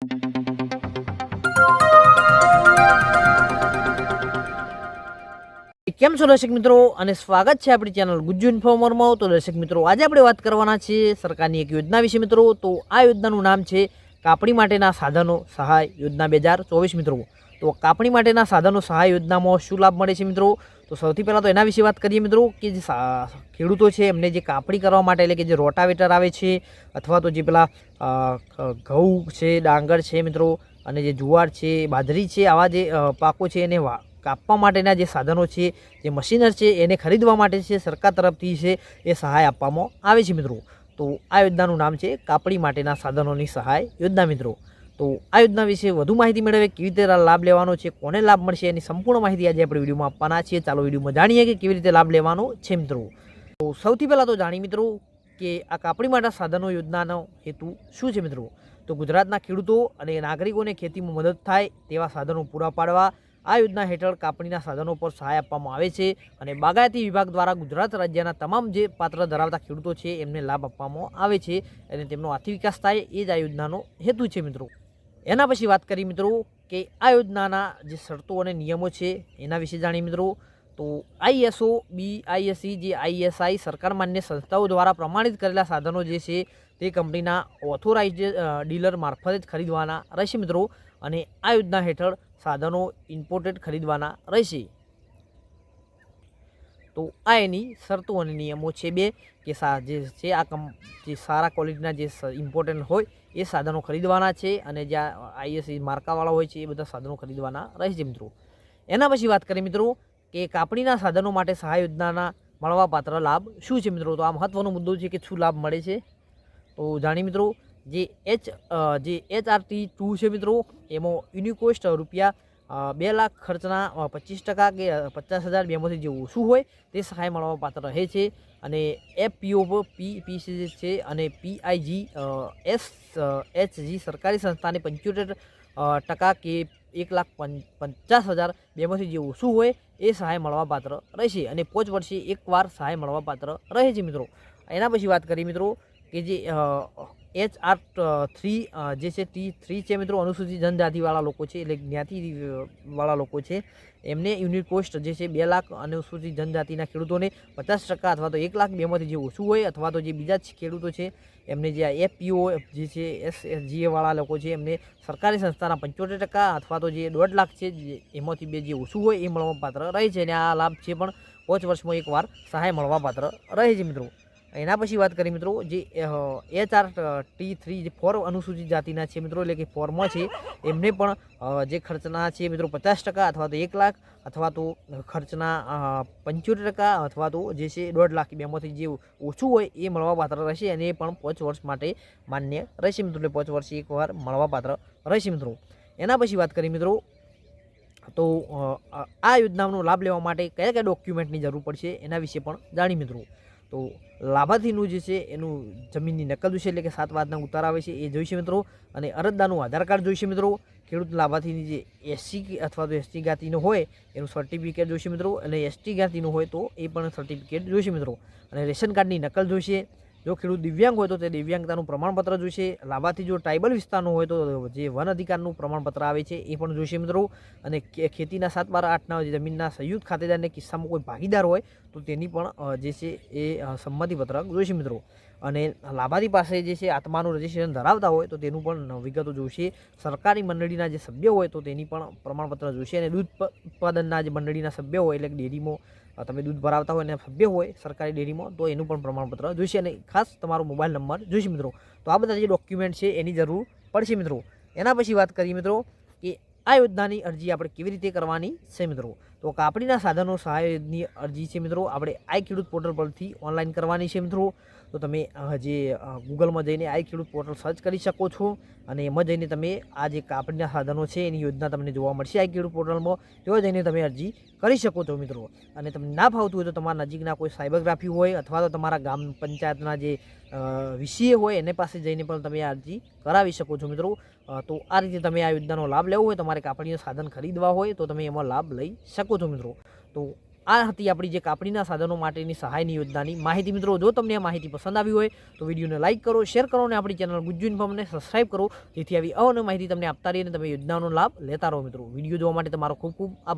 કેમ છો દર્શક મિત્રો? અને સ્વાગત છે આપણી ચેનલ ગુજ્જુ ઇન્ફોર્મરમાં તો દર્શક મિત્રો, આજે આપણે વાત કરવાના છીએ સરકારની એક યોજના વિશે મિત્રો. તો આ યોજનાનું નામ છે કાપણી માટેના સાધનો સહાય યોજના બે મિત્રો. તો કાપણી માટેના સાધનો સહાય યોજનામાં શું લાભ મળે છે મિત્રો? તો સૌથી પહેલાં તો એના વિશે વાત કરીએ મિત્રો કે જે ખેડૂતો છે, એમને જે કાપણી કરવા માટે એટલે કે જે રોટાવેટર આવે છે અથવા તો જે પેલા ઘઉં છે, ડાંગર છે મિત્રો અને જે જુવાર છે, બાજરી છે, આવા જે પાકો છે એને કાપવા માટેના જે સાધનો છે, જે મશીનર છે એને ખરીદવા માટે છે સરકાર તરફથી છે એ સહાય આપવામાં આવે છે મિત્રો. તો આ યોજનાનું નામ છે કાપણી માટેના સાધનોની સહાય યોજના મિત્રો. તો આ યોજના વિશે વધુ માહિતી મેળવે કેવી રીતે લાભ લેવાનો છે, કોને લાભ મળશે એની સંપૂર્ણ માહિતી આજે આપણે વિડીયોમાં આપવાના છીએ. ચાલો વિડીયોમાં જાણીએ કે કેવી રીતે લાભ લેવાનો છે મિત્રો. તો સૌથી પહેલાં તો જાણીએ મિત્રો કે આ કાપણી માટે સાધનો યોજનાનો હેતુ શું છે મિત્રો? તો ગુજરાતના ખેડૂતો અને નાગરિકોને ખેતીમાં મદદ થાય તેવા સાધનો પૂરા પાડવા આ યોજના હેઠળ કાપણીના સાધનો પર સહાય આપવામાં આવે છે અને બાગાયતી વિભાગ દ્વારા ગુજરાત રાજ્યના તમામ જે પાત્ર ધરાવતા ખેડૂતો છે એમને લાભ આપવામાં આવે છે અને તેમનો આર્થિક વિકાસ થાય એ જ આ યોજનાનો હેતુ છે મિત્રો. એના પછી વાત કરી મિત્રો કે આ યોજનાના જે શરતો અને નિયમો છે, એના વિશે જાણીએ મિત્રો. તો આઈએસઓ બી આઈએસસી જે આઈએસઆઈ સરકાર માન્ય સંસ્થાઓ દ્વારા પ્રમાણિત કરેલા સાધનો જે છે, તે કંપનીના ઓથોરાઇઝ ડીલર મારફતે જ ખરીદવાના રહેશે મિત્રો. અને આ યોજના હેઠળ સાધનો ઇમ્પોર્ટેડ ખરીદવાના રહેશે. તો આ એની શરતો અને નિયમો છે બે, કે સા, જે છે આ કમ, જે સારા ક્વોલિટીના જે ઇમ્પોર્ટન્ટ હોય એ સાધનો ખરીદવાના છે અને જ્યાં આઈએસસી માર્કાવાળા હોય છે એ બધા સાધનો ખરીદવાના રહેશે મિત્રો. એના પછી વાત કરીએ મિત્રો, કે કાપણીના સાધનો માટે સહાય યોજનાના મળવાપાત્ર લાભ શું છે મિત્રો? તો આ મહત્વનો મુદ્દો છે કે શું લાભ મળે છે? તો જાણી મિત્રો, જે એચ જે એચ આરટી ટુ છે મિત્રો, એમાં યુનિકોસ્ટ રૂપિયા બે લાખ ખર્ચના પચીસ ટકા કે પચાસ હજાર બેમાંથી જે ઓછું હોય તે સહાય મળવા પાત્ર રહે છે. અને એફપીઓ પી પીસી છે અને પીઆઈજી એસ એચજી સરકારી સંસ્થાને પંચોતેર ટકા કે એક લાખ પચાસ હજાર બેમાંથી જે ઓછું હોય એ સહાય મળવા પાત્ર રહેશે અને પાંચ વર્ષે એકવાર સહાય મળવા પાત્ર રહે છે મિત્રો. એના પછી વાત કરીએ મિત્રો કે જે એચ આર થ્રી જે છે ટી થ્રી છે મિત્રો, અનુસૂચિત જનજાતિવાળા લોકો છે, એટલે જ્ઞાતિ વાળા લોકો છે. એમને યુનિટ કોસ્ટ જે છે બે લાખ અનુસૂચિત જનજાતિના ખેડૂતોને પચાસ ટકા અથવા તો એક લાખ બેમાંથી જે ઓછું હોય અથવા તો જે બીજા ખેડૂતો છે, એમને જે આ એફપીઓ જે છે એસ વાળા લોકો છે, એમને સરકારી સંસ્થાના પંચોતેર ટકા અથવા તો જે દોઢ લાખ છે એમાંથી બે જે ઓછું હોય એ મળવાપાત્ર રહે છે. અને આ લાભ છે પણ પાંચ વર્ષમાં એકવાર સહાય મળવાપાત્ર રહે છે મિત્રો. એના પછી વાત કરીએ મિત્રો, જે H R T three J four અનુસૂચિત જાતિના છે મિત્રો, એટલે કે ફોરમાં છે, એમને પણ જે ખર્ચના છે મિત્રો પચાસ ટકા અથવા તો એક લાખ અથવા તો ખર્ચના પંચોતેર ટકા અથવા તો જે છે દોઢ લાખ બેમાંથી જે ઓછું હોય એ મળવાપાત્ર રહેશે અને એ પણ પાંચ વર્ષ માટે માન્ય રહેશે મિત્રો, એટલે પાંચ વર્ષે એકવાર મળવાપાત્ર રહેશે મિત્રો. એના પછી વાત કરીએ મિત્રો, તો આ યોજનાનો લાભ લેવા માટે કયા કયા ડોક્યુમેન્ટની જરૂર પડશે એના વિશે પણ જાણી મિત્રો. તો લાભાર્થીનું જે છે એનું જમીનની નકલ જોઈશે એટલે કે સાત વાતના ઉતાર આવે છે એ જોઈશે મિત્રો. અને અરજદારનું આધાર કાર્ડ જોઈશે મિત્રો. ખેડૂત લાભાર્થીની જે એસસી અથવા તો એસટી જ્ઞાતિનો હોય એનું સર્ટિફિકેટ જોઈશે મિત્રો. અને એસટી જ્ઞાતિનું હોય તો એ પણ સર્ટિફિકેટ જોઈશે મિત્રો. અને રેશન કાર્ડની નકલ જોઈશે. જો ખેડૂત દિવ્યાંગ હોય તો તે દિવ્યાંગતાનું પ્રમાણપત્ર જોઈશે. લાભાર્થી જો ટ્રાઇબલ વિસ્તારનો હોય તો જે વન અધિકારનું પ્રમાણપત્ર આવે છે એ પણ જોઈશે મિત્રો. અને ખેતીના સાત બાર આઠના જમીનના સંયુક્ત ખાતેદારને કિસ્સામાં કોઈ ભાગીદાર હોય તો તેની પણ જે છે એ સંમતિપત્રક જોઈશે મિત્રો. અને લાભાર્થી પાસે જે છે આત્માનું રજિસ્ટ્રેશન ધરાવતા હોય તો તેનું પણ વિગતો જોઈશે. સરકારી મંડળીના જે સભ્ય હોય તો તેની પણ પ્રમાણપત્ર જોઈશે અને દૂધ ઉત્પાદનના જે મંડળીના સભ્ય હોય એટલે કે ડેરીમાં તમે દૂધ ભરાવતા હોય અને સભ્ય હોય સરકારી ડેરીમાં તો એનું પણ પ્રમાણપત્ર જોઈશે અને ખાસ તમારો મોબાઈલ નંબર જોઈશે મિત્રો. તો આ બધા જે ડોક્યુમેન્ટ છે એની જરૂર પડશે મિત્રો. એના પછી વાત કરીએ મિત્રો કે આ યોજનાની અરજી આપણે કેવી રીતે કરવાની છે મિત્રો? તો કાપડીના સાધનો સહાયની અરજી છે મિત્રો, આપણે આઈ ખેડૂત પોર્ટલ પરથી ઓનલાઈન કરવાની છે મિત્રો. તો તમે જે ગૂગલમાં જઈને આઈ ખેડૂત પોર્ટલ સર્ચ કરી શકો છો અને એમાં જઈને તમે આ જે કાપડીના સાધનો છે એની યોજના તમને જોવા મળશે આઈ ખેડૂત પોર્ટલમાં. તેઓ જઈને તમે અરજી કરી શકો છો મિત્રો. અને તમને ના ફાવતું હોય તો તમારા નજીકના કોઈ સાયબરગ્રાફી હોય અથવા તો તમારા ગામ પંચાયતના જે વિષય હોય એને પાસે જઈને પણ તમે અરજી કરાવી શકો છો મિત્રો. તો આ રીતે તમે આ યોજનાનો લાભ લેવો હોય, તમારે કાપણીના સાધન ખરીદવા હોય, તો તમે એમાં લાભ લઈ શકો છો મિત્રો. તો આ હતી આપણી જે કાપણીના સાધનો માટેની સહાયની યોજનાની માહિતી. મિત્રો, જો તમને આ માહિતી પસંદ આવી હોય, તો વિડીયોને લાઇક કરો, શેર કરો અને આપણી ચેનલ ગુજ્જુ ઇન્ફોર્મને સબસ્ક્રાઇબ કરો. જેથી આવી અવનવી માહિતી તમને આપતા રહીને તમે યોજનાનો લાભ લેતા રહો મિત્રો. વીડિયો જોવા માટે તમારો ખૂબ ખૂબ આભાર.